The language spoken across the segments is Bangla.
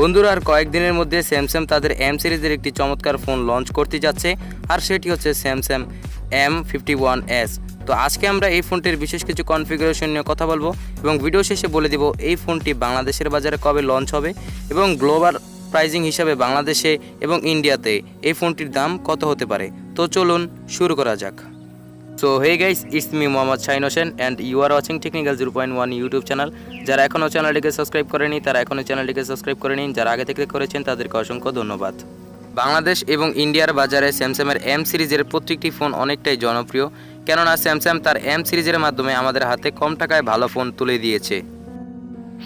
বন্ধুরা, আর কয়েকদিনের মধ্যে স্যামসাং তাদের এম সিরিজের একটি চমৎকার ফোন লঞ্চ করতে যাচ্ছে, আর সেটি হচ্ছে Samsung M fifty one S তো আজকে আমরা এই ফোনটির বিশেষ কিছু কনফিগারেশন নিয়ে কথা বলব, এবং ভিডিও শেষে বলে দিব এই ফোনটি বাংলাদেশের বাজারে কবে লঞ্চ হবে, এবং গ্লোবাল প্রাইজিং হিসাবে বাংলাদেশে এবং ইন্ডিয়াতে এই ফোনটির দাম কত হতে পারে। তো চলুন শুরু করা যাক। So hey guys it's me Mohammad Shine Hossain and you are watching technical zero point one YouTube channel যারা এখনও চ্যানেলটিকে সাবস্ক্রাইব করেনি, তারা এখনও চ্যানেলটিকে সাবস্ক্রাইব করে নিন। যারা আগে থেকে করেছেন, তাদেরকে অসংখ্য ধন্যবাদ। বাংলাদেশ এবং ইন্ডিয়ার বাজারে স্যামসাংয়ের এম সিরিজের প্রত্যেকটি ফোন অনেকটাই জনপ্রিয়। কেননা স্যামসাং তার এম সিরিজের মাধ্যমে আমাদের হাতে কম টাকায় ভালো ফোন তুলে দিয়েছে।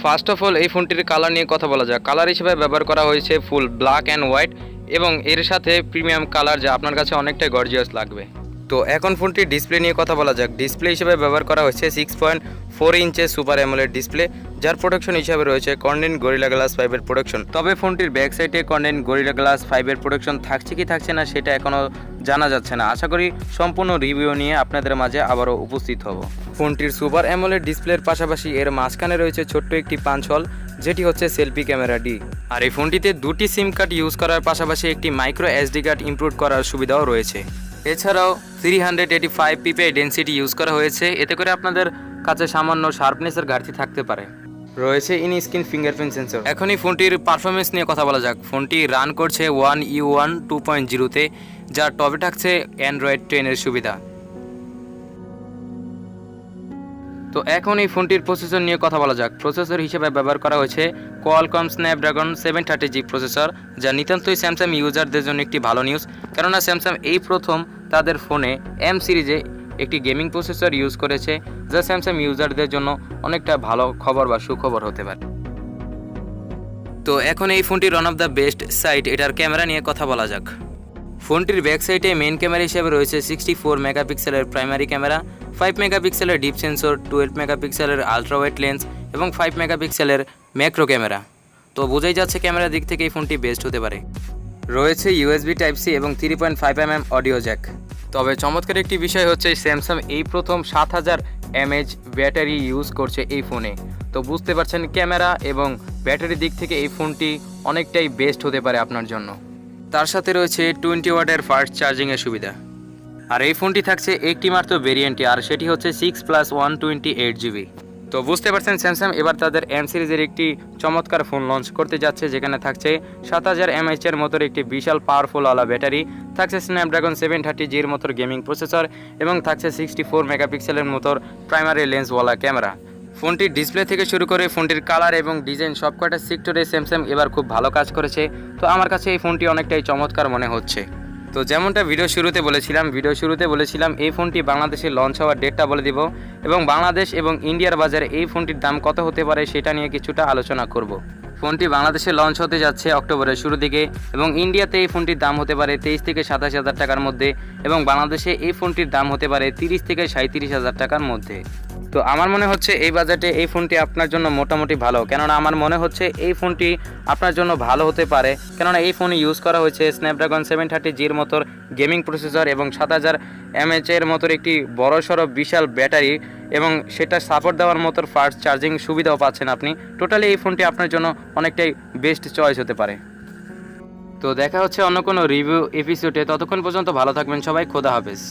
ফার্স্ট অফ অল এই ফোনটির কালার নিয়ে কথা বলা যাক। কালার হিসেবে ব্যবহার করা হয়েছে ফুল ব্ল্যাক অ্যান্ড হোয়াইট এবং এর সাথে প্রিমিয়াম কালার যা আপনার কাছে অনেকটাই গর্জিয়াস লাগবে। তো এখন ফোনটির ডিসপ্লে নিয়ে কথা বলা যাক। ডিসপ্লে হিসেবে ব্যবহার করা হয়েছে সিক্স পয়েন্ট ফোর ইঞ্চের সুপার অ্যামোলেড ডিসপ্লে যার প্রোডাকশন হিসাবে রয়েছে কন্ডেন্ট গরিলা গ্লাস ফাইভের প্রোডাকশন তবে ফোনটির ব্যাক সাইডে কন্ডেন্ট গরিলা গ্লাস ফাইভের প্রোডাকশন থাকছে কি থাকছে না, সেটা এখনও জানা যাচ্ছে না। আশা করি সম্পূর্ণ রিভিউ নিয়ে আপনাদের মাঝে আবারও উপস্থিত হব। ফোনটির সুপার অ্যামোলেড ডিসপ্লের পাশাপাশি এর মাঝখানে রয়েছে ছোট্ট একটি পাঁচ হল যেটি হচ্ছে সেলফি ক্যামেরা ডি আর এই ফোনটিতে দুটি সিম কার্ড ইউজ করার পাশাপাশি একটি মাইক্রো এসডি কার্ড ইমপ্রুভ করার সুবিধাও রয়েছে। এছাড়াও three hundred eighty five PPI density use করা হয়েছে। এতে করে আপনাদের কাছে সামান্য শার্পনেসের ঘাটতি থাকতে পারে। রয়েছে ইন স্ক্রিন ফিঙ্গারপ্রিন্ট সেন্সর এখনই এই ফোনটির পারফরমেন্স নিয়ে কথা বলা যাক। ফোনটি রান করছে one U one two point জিরোতে যার টপে থাকছে অ্যান্ড্রয়েড টেনের সুবিধা। তো এখন এই ফোনটির প্রসেসর নিয়ে কথা বলা যাক। প্রসেসর হিসেবে ব্যবহার করা হয়েছে Qualcomm Snapdragon seven thirty G processor যা নিতান্তই স্যামসাং ইউজারদের জন্য একটি ভালো নিউজ কেননা স্যামসাং এই প্রথম তাদের ফোনে এম সিরিজে একটি গেমিং প্রসেসর ইউজ করেছে, যা স্যামসাং ইউজারদের জন্য অনেকটা ভালো খবর বা সুখবর হতে পারে। তো এখন এই ফোনটি one of the best site এটার ক্যামেরা নিয়ে কথা বলা যাক। ফোনটির ব্যাক সাইডে মেন ক্যামেরা হিসেবে রয়েছে সিক্সটি ফোর মেগাপিক্সেলের প্রাইমারি ক্যামেরা ফাইভ মেগাপিক্সেলের ডিপ সেন্সর টুয়েলভ মেগাপিক্সেলের আলট্রাওয়াইড লেন্স এবং ফাইভ মেগাপিক্সেলের ম্যাক্রো ক্যামেরা তো বোঝাই যাচ্ছে ক্যামেরার দিক থেকে এই ফোনটি বেস্ট হতে পারে। রয়েছে ইউএসবি টাইপ সি এবং three point five M M audio jack তবে চমৎকার একটি বিষয় হচ্ছে স্যামসাং এই প্রথম সাত হাজার এমএইচ ব্যাটারি ইউজ করছে এই ফোনে। তো বুঝতে পারছেন ক্যামেরা এবং ব্যাটারি দিক থেকে এই ফোনটি অনেকটাই বেস্ট হতে পারে আপনার জন্য। তার সাথে রয়েছে টোয়েন্টি ওয়াটের ফাস্ট চার্জিংয়ের সুবিধা। আর এই ফোনটি থাকছে একটি মাত্র ভেরিয়েন্টে আর সেটি হচ্ছে six plus one twenty eight GB তো বুঝতে পারছেন স্যামসাং এবার তাদের এম সিরিজের একটি চমৎকার ফোন লঞ্চ করতে যাচ্ছে, যেখানে থাকছে সাত হাজার এমএইচের মতোর একটি বিশাল পাওয়ারফুল আলা ব্যাটারি, থাকছে স্ন্যাপড্রাগন সেভেন থার্টি জির মতোর গেমিং প্রসেসর এবং থাকছে সিক্সটি ফোর মেগাপিক্সেলের মতোর প্রাইমারি লেন্সওয়ালা ক্যামেরা ফোনটির ডিসপ্লে থেকে শুরু করে ফোনটির কালার এবং ডিজাইন সবকটা সেক্টরে স্যামসাং এবার খুব ভালো কাজ করেছে। তো আমার কাছে এই ফোনটি অনেকটাই চমৎকার মনে হচ্ছে। তো যেমনটা ভিডিও শুরুতে বলেছিলাম ভিডিও শুরুতে বলেছিলাম এই ফোনটি বাংলাদেশে লঞ্চ হওয়ার ডেটটা বলে দিব এবং বাংলাদেশ এবং ইন্ডিয়ার বাজারে এই ফোনটির দাম কত হতে পারে সেটা নিয়ে কিছুটা আলোচনা করব। ফোনটি বাংলাদেশে লঞ্চ হতে যাচ্ছে অক্টোবরের শুরু দিকে এবং ইন্ডিয়াতে এই ফোনটির দাম হতে পারে তেইশ থেকে সাতাশ হাজার টাকার মধ্যে এবং বাংলাদেশে এই ফোনটির দাম হতে পারে তিরিশ থেকে সাঁত্রিশ হাজার টাকার মধ্যে। তো আমার মনে হচ্ছে এই বাজেটে এই ফোনটি আপনার জন্য মোটামুটি ভালো। কেননা আমার মনে হচ্ছে এই ফোনটি আপনার জন্য ভালো হতে পারে। কেননা এই ফোনে ইউজ করা হয়েছে স্ন্যাপড্রাগন সেভেন থার্টি জির মতোর গেমিং প্রসেসর এবং সাত হাজার এমএচের মতোর একটি বড়সড় বিশাল ব্যাটারি এবং সেটা সাপোর্ট দেওয়ার মতো ফাস্ট চার্জিং সুবিধাও পাচ্ছেন আপনি। টোটালি এই ফোনটি আপনার জন্য অনেকটাই বেস্ট চয়েস হতে পারে। তো দেখা হচ্ছে অন্য কোনো রিভিউ এপিসোডে ততক্ষণ পর্যন্ত ভালো থাকবেন সবাই। খোদা হাফেজ।